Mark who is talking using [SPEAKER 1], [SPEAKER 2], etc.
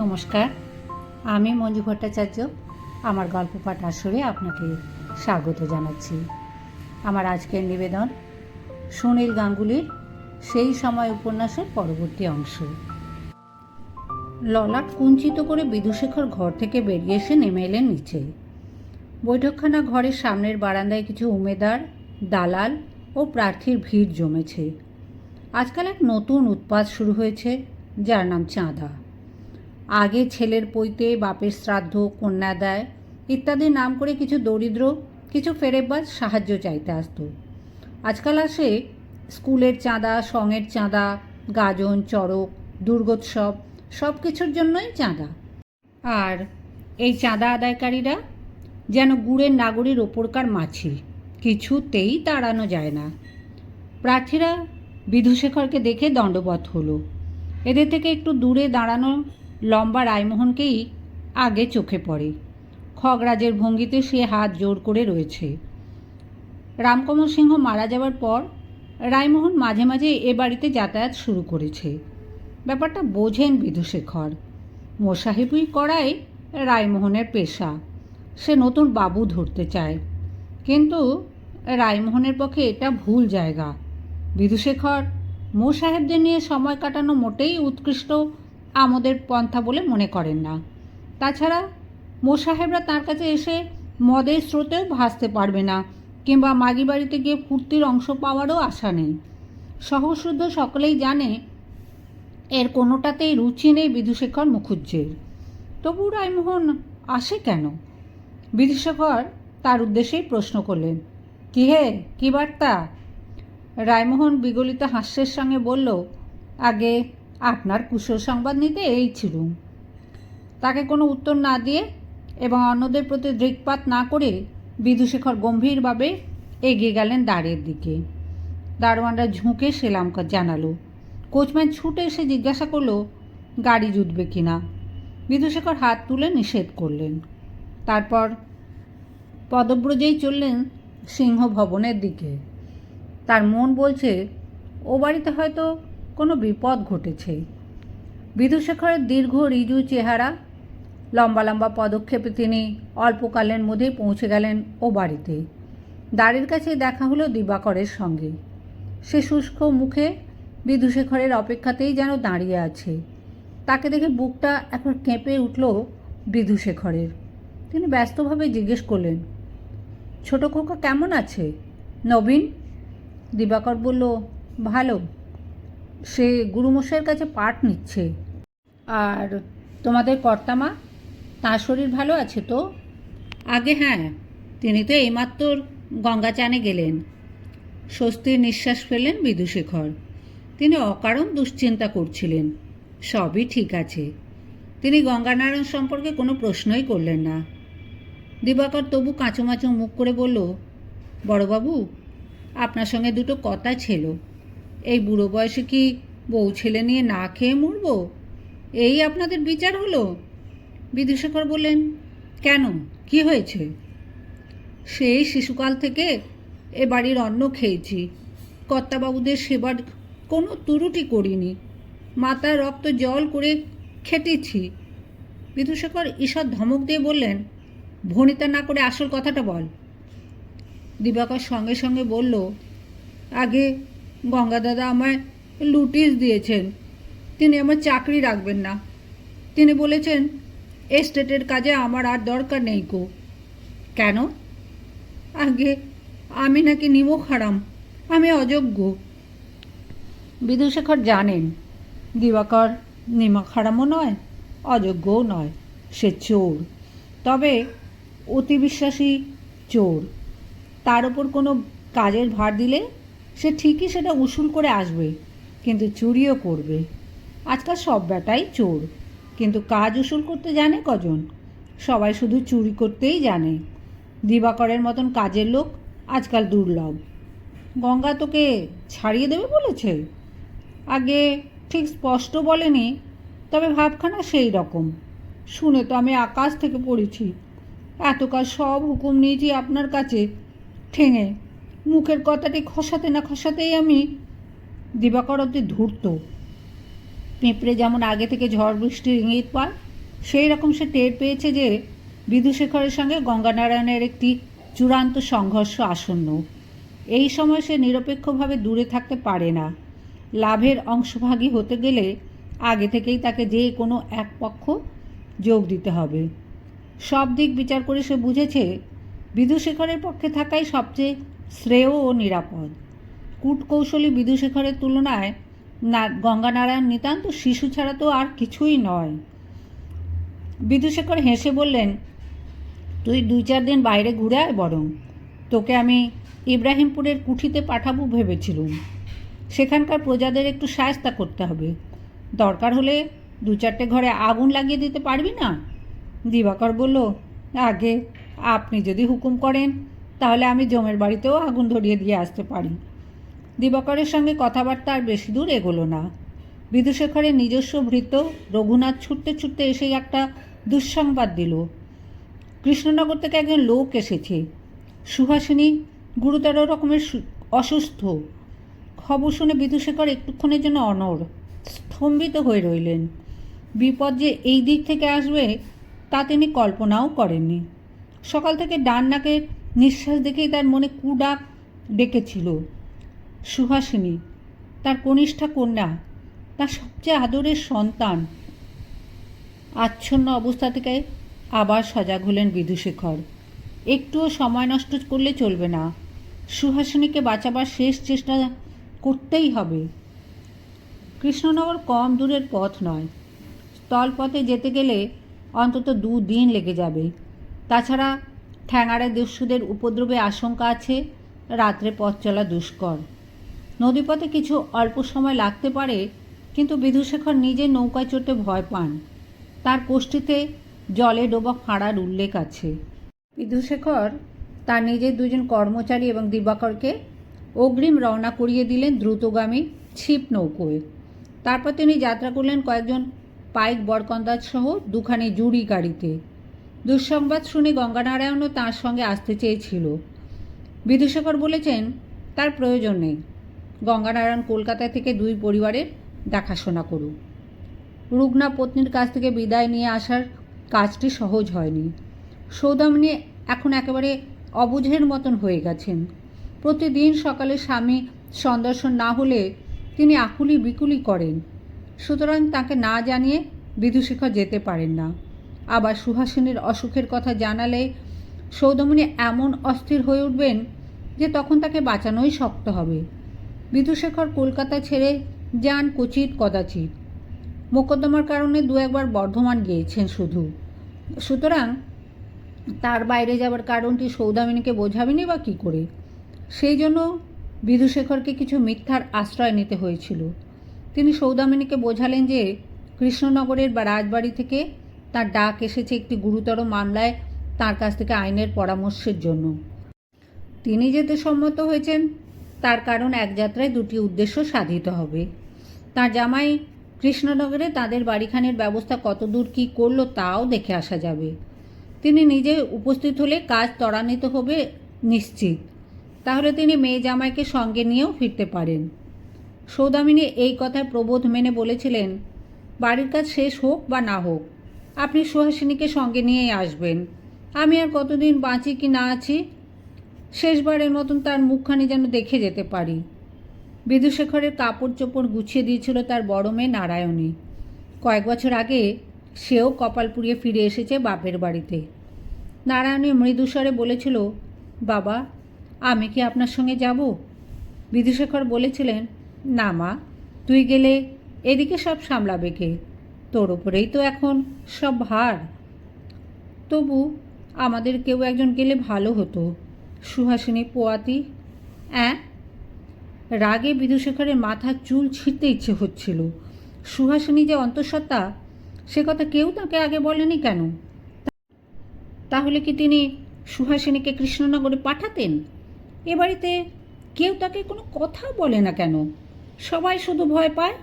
[SPEAKER 1] নমস্কার, আমি মঞ্জু ভট্টাচার্য। আমার গল্প পাঠ আসরে আপনাকে স্বাগত জানাচ্ছি। আমার আজকের নিবেদন সুনীল গাঙ্গুলির সেই সময় উপন্যাসের পরবর্তী অংশ। ললাট কুঞ্চিত করে বিদুশেখর ঘর থেকে বেরিয়ে এসে নেমে এলেন নিচে। বৈঠকখানা ঘরের সামনের বারান্দায় কিছু উমেদার, দালাল ও প্রার্থীর ভিড় জমেছে। আজকাল এক নতুন উৎপাত শুরু হয়েছে, যার নাম চাঁদা। আগে ছেলের পৈতে বাপের শ্রাদ্ধ, কন্যা দেয় ইত্যাদি নাম করে কিছু দরিদ্র, কিছু ফেরেবাজ সাহায্য চাইতে আসতো। আজকাল আসে স্কুলের চাঁদা, সঙের চাঁদা, গাজন, চড়ক, দুর্গোৎসব সব কিছুর জন্যই চাঁদা। আর এই চাঁদা আদায়কারীরা যেন গুড়ের নাগরির ওপরকার মাছি, কিছুতেই তাড়ানো যায় না। প্রার্থীরা বিধুশেখরকে দেখে দণ্ডবত হলো। এদের থেকে একটু দূরে দাঁড়ানো লম্বা রায়মোহনকেই আগে চোখে পড়ে। খগরাজের ভঙ্গিতে সে হাত জোর করে রয়েছে। রামকমল সিংহ মারা যাওয়ার পর রায়মোহন মাঝে মাঝে এ বাড়িতে যাতায়াত শুরু করেছে। ব্যাপারটা বোঝেন বিধুশেখর। মোসাহেবই করাই রায়মোহনের পেশা। সে নতুন বাবু ধরতে চায়। কিন্তু রায়মোহনের পক্ষে এটা ভুল জায়গা। বিধুশেখর মো সাহেবদের নিয়ে সময় কাটানো মোটেই উৎকৃষ্ট আমোদের পন্থা বলে মনে করেন না। তাছাড়া মোসাহেবরা তার কাছে এসে মদের স্রোতেও ভাসতে পারবে না, কিংবা মাগি বাড়িতে গিয়ে ফুর্তির অংশ পাওয়ারও আশা নেই। সহশুদ্ধ সকলেই জানে, এর কোনোটাতেই রুচি নেই বিধুশেখর মুখুজ্জের। তবু রায়মোহন আসে কেন? বিধুশেখর তার উদ্দেশ্যেই প্রশ্ন করলেন, কি হে, কী বার্তা? রায়মোহন বিগলিত হাস্যের সঙ্গে বলল, আগে আপনার কুশল সংবাদ নিতে এই ছিলুম তাকে কোনো উত্তর না দিয়ে এবং অন্যদের প্রতি দৃকপাত না করে বিধুশেখর গম্ভীরভাবে এগিয়ে গেলেন দ্বারের দিকে। দারোয়ানরা ঝুঁকে সেলাম জানালো। কোচম্যান ছুটে এসে জিজ্ঞাসা করল, গাড়ি জুটবে কি না? বিধুশেখর হাত তুলে নিষেধ করলেন। তারপর পদব্রজেই চললেন সিংহ ভবনের দিকে। তার মন বলছে, ও বাড়িতে হয়তো কোনো বিপদ ঘটেছে। বিধুশেখরের দীর্ঘ রিজু চেহারা, লম্বা লম্বা পদক্ষেপে তিনি অল্পকালের মধ্যেই পৌঁছে গেলেন ও বাড়িতে। দ্বারের কাছে দেখা হলো দিবাকরের সঙ্গে। সে শুষ্ক মুখে বিধুশেখরের অপেক্ষাতেই যেন দাঁড়িয়ে আছে। তাকে দেখে বুকটা এখন কেঁপে উঠল বিধুশেখরের। তিনি ব্যস্তভাবে জিজ্ঞেস করলেন, ছোট খোকা কেমন আছে? নবীন? দিবাকর বলল, ভালো। সে গুরুমশাইয়ের কাছে পাঠ নিচ্ছে। আর তোমাদের কর্তামা তাঁর শরীর ভালো আছে তো? আগে হ্যাঁ তিনি তো এইমাত্র গঙ্গা চানে গেলেন। স্বস্তির নিঃশ্বাস ফেলেন বিদুশেখর তিনি অকারণ দুশ্চিন্তা করছিলেন। সবই ঠিক আছে। তিনি গঙ্গানারায়ণ সম্পর্কে কোনো প্রশ্নই করলেন না। দিবাকর তবু কাঁচুমাচু মুখ করে বলল, বড়বাবু, আপনার সঙ্গে দুটো কথা ছিল। এই বুড়ো বয়সে কি বউ ছেলে নিয়ে না খেয়ে মরব? এই আপনাদের বিচার হলো? বিদুশেখর বললেন, কেন? কি হয়েছে? সেই শিশুকাল থেকে এ বাড়ির অন্ন খেয়েছি। কর্তাবাবুদের সেবার কোনো তুরুটি করিনি। মাতার রক্ত জল করে খেটেছি। বিদুশেখর ঈশ্বর ধমক দিয়ে বললেন, ভনিতা না করে আসল কথাটা বল। দিবাকর সঙ্গে সঙ্গে বলল, আগে গঙ্গা দাদা আমায় লুটিস দিয়েছেন। তিনি আমার চাকরি রাখবেন না। তিনি বলেছেন, এস্টেটের কাজে আমার আর দরকার নেই গো। কেন? আগে আমি নাকি নিমক হারাম আমি অযোগ্য। বিদুশেখর জানেন, দিবাকর নিমক হারামও নয়, অযোগ্যও নয়, সে চোর। তবে অতি বিশ্বাসী চোর। তার ওপর কোনো কাজের ভার দিলে সে ঠিকই সেটা উসুল করে আসবে, কিন্তু চুরিও করবে। আজকাল সব বেটাই চোর, কিন্তু কাজ উসুল করতে জানে কজন? সবাই শুধু চুরি করতেই জানে। দিবাকরের মতন কাজের লোক আজকাল দুর্লভ। গঙ্গা তোকে ছাড়িয়ে দেবে বলেছে? আগে ঠিক স্পষ্ট বলেনি, তবে ভাবখানা সেই রকম। শুনে তো আমি আকাশ থেকে পড়েছি। এতকাল সব হুকুম নিয়েছি আপনার কাছে, ঠেঙে মুখের কথাটি খসাতে না খসাতেই আমি দিবাকর অব্দি ধূর্ত। পেঁপড়ে যেমন আগে থেকে ঝড় বৃষ্টির ইঙ্গিত পায়, সেই রকম সে টের পেয়েছে যে বিধুশেখরের সঙ্গে গঙ্গানারায়ণের একটি চূড়ান্ত সংঘর্ষ আসন্ন। এই সময় সে নিরপেক্ষভাবে দূরে থাকতে পারে না। লাভের অংশভাগী হতে গেলে আগে থেকেই তাকে যে কোনো এক পক্ষ যোগ দিতে হবে। সব দিক বিচার করে সে বুঝেছে, বিধুশেখরের পক্ষে থাকাই সবচেয়ে শ্রেয় ও নিরাপদ। কূটকৌশলী বিদুশেখরের তুলনায় না, গঙ্গানারায়ণ নিতান্ত শিশু ছাড়া তো আর কিছুই নয়। বিদুশেখর হেসে বললেন, তুই দুই চার দিন বাইরে ঘুরে আয় বরং। তোকে আমি ইব্রাহিমপুরের কুঠিতে পাঠাবো ভেবেছিলুম। সেখানকার প্রজাদের একটু সায়স্তা করতে হবে। দরকার হলে দু চারটে ঘরে আগুন লাগিয়ে দিতে পারবি না? দিবাকর বলল, আগে আপনি যদি হুকুম করেন তাহলে আমি জমের বাড়িতেও আগুন ধরিয়ে দিয়ে আসতে পারি। দিবাকরের সঙ্গে কথাবার্তা আর বেশি দূর এগোলো না। বিদুশেখরের নিজস্ব ভৃত রঘুনাথ ছুটতে ছুটতে এসে একটা দুঃসংবাদ দিল। কৃষ্ণনগর থেকে একজন লোক এসেছে। সুহাসিনী গুরুতর রকমের অসুস্থ। খবর শুনে বিদুশেখর একটুক্ষণের জন্য অনড়, স্তম্ভিত হয়ে রইলেন। বিপদ যে এই দিক থেকে আসবে তা তিনি কল্পনাও করেননি। সকাল থেকে ডান নাকের নিঃশ্বাস দেখেই তার মনে কুডাক ডেকেছিল। সুহাসিনী, তার কনিষ্ঠা কন্যা, তার সবচেয়ে আদরের সন্তান। আচ্ছন্ন অবস্থা থেকে আবার সজাগ হলেন বিধুশেখর। একটুও সময় নষ্ট করলে চলবে না। সুহাসিনীকে বাঁচাবার শেষ চেষ্টা করতেই হবে। কৃষ্ণনগর কম দূরের পথ নয়। স্থলপথে যেতে গেলে অন্তত দুদিন লেগে যাবে। তাছাড়া ঠ্যাঙাড়ে দস্যুদের উপদ্রবে আশঙ্কা আছে। রাত্রে পথ চলা দুষ্কর। নদীপথে কিছু অল্প সময় লাগতে পারে, কিন্তু বিধুশেখর নিজে নৌকায় চড়তে ভয় পান। তার কোষ্ঠীতে জলে ডোবা ফাঁড়ার উল্লেখ আছে। বিধুশেখর তার নিজের দুজন কর্মচারী এবং দিবাকরকে অগ্রিম রওনা করিয়ে দিলেন দ্রুতগামী ছিপ নৌকোয়। তারপর তিনি যাত্রা করলেন কয়েকজন পাইক বরকন্দাজ সহ দুখানি জুড়ি গাড়িতে। দুঃসংবাদ শুনে গঙ্গানারায়ণও তাঁর সঙ্গে আসতে চেয়েছিল। বিধুশেখর বলেছেন, তার প্রয়োজন নেই। গঙ্গানারায়ণ কলকাতা থেকে দুই পরিবারের দেখাশোনা করুক। রুগ্না পত্নীর কাছ থেকে বিদায় নিয়ে আসার কাজটি সহজ হয়নি। সৌদামিনী এখন একেবারে অবুঝের মতন হয়ে গেছেন। প্রতিদিন সকালে স্বামী সন্দর্শন না হলে তিনি আকুলি বিকুলি করেন। সুতরাং তাকে না জানিয়ে বিদুশেখর যেতে পারেন না। আবার সুহাসিনীর অসুখের কথা জানালে সৌদামিনী এমন অস্থির হয়ে উঠবেন যে তখন তাকে বাঁচানোই শক্ত হবে। বিদুশেখর কলকাতা ছেড়ে যান কুচিত কদাচিৎ। মোকদ্দমার কারণে দু একবার বর্ধমান গিয়েছেন শুধু। সুতরাং তার বাইরে যাবার কারণটি সৌদামিনীকে বোঝাবেনি বা কী করে? সেই জন্য বিধুশেখরকে কিছু মিথ্যার আশ্রয় নিতে হয়েছিল। তিনি সৌদামিনীকে বোঝালেন যে কৃষ্ণনগরের বা রাজবাড়ি থেকে তার ডাক এসেছে একটি গুরুতর মামলায় তার কাছ থেকে আইনের পরামর্শের জন্য। তিনি যেতে সম্মত হয়েছেন, তার কারণ এক যাত্রায় দুটি উদ্দেশ্য সাধিত হবে। তার জামাই কৃষ্ণনগরে তাদের বাড়িখানের ব্যবস্থা কতদূর কী করল তাও দেখে আসা যাবে। তিনি নিজে উপস্থিত হলে কাজ ত্বরান্বিত হবে নিশ্চিত। তাহলে তিনি মেয়ে জামাইকে সঙ্গে নিয়েও ফিরতে পারেন। সৌদামিনী এই কথায় প্রবোধ মেনে বলেছিলেন, বাড়ির কাজ শেষ হোক বা না হোক আপনি সুহাসিনীকে সঙ্গে নিয়েই আসবেন। আমি আর কতদিন বাঁচি কি না আছি, শেষবারের মতন তার মুখখানি যেন দেখে যেতে পারি। বিদুশেখরের কাপড় চোপড় গুছিয়ে দিয়েছিল তার বড় মেয়ে নারায়ণী। কয়েক বছর আগে সেও কপাল পুড়িয়ে ফিরে এসেছে বাপের বাড়িতে। নারায়ণী মৃদুস্বরে বলেছিল, বাবা, আমি কি আপনার সঙ্গে যাব? বিদুশেখর বলেছিলেন, না মা, তুই গেলে এদিকে সব সামলাবে কে? তোর ওপরেই তো এখন সব ভার। তবু আমাদের কেউ একজন গেলে ভালো হতো। সুহাসিনী পোয়াতি, অ্যাঁ? রাগে বিদুশেখরের মাথার চুল ছিঁড়তে ইচ্ছে হচ্ছিল। সুহাসিনী যে অন্তঃসত্ত্বা, সে কথা কেউ তাকে আগে বলেনি কেন? তাহলে কি তিনি সুহাসিনীকে কৃষ্ণনগরে পাঠাতেন? এ বাড়িতে কেউ তাকে কোনো কথা বলে না কেন? সবাই শুধু ভয় পায়?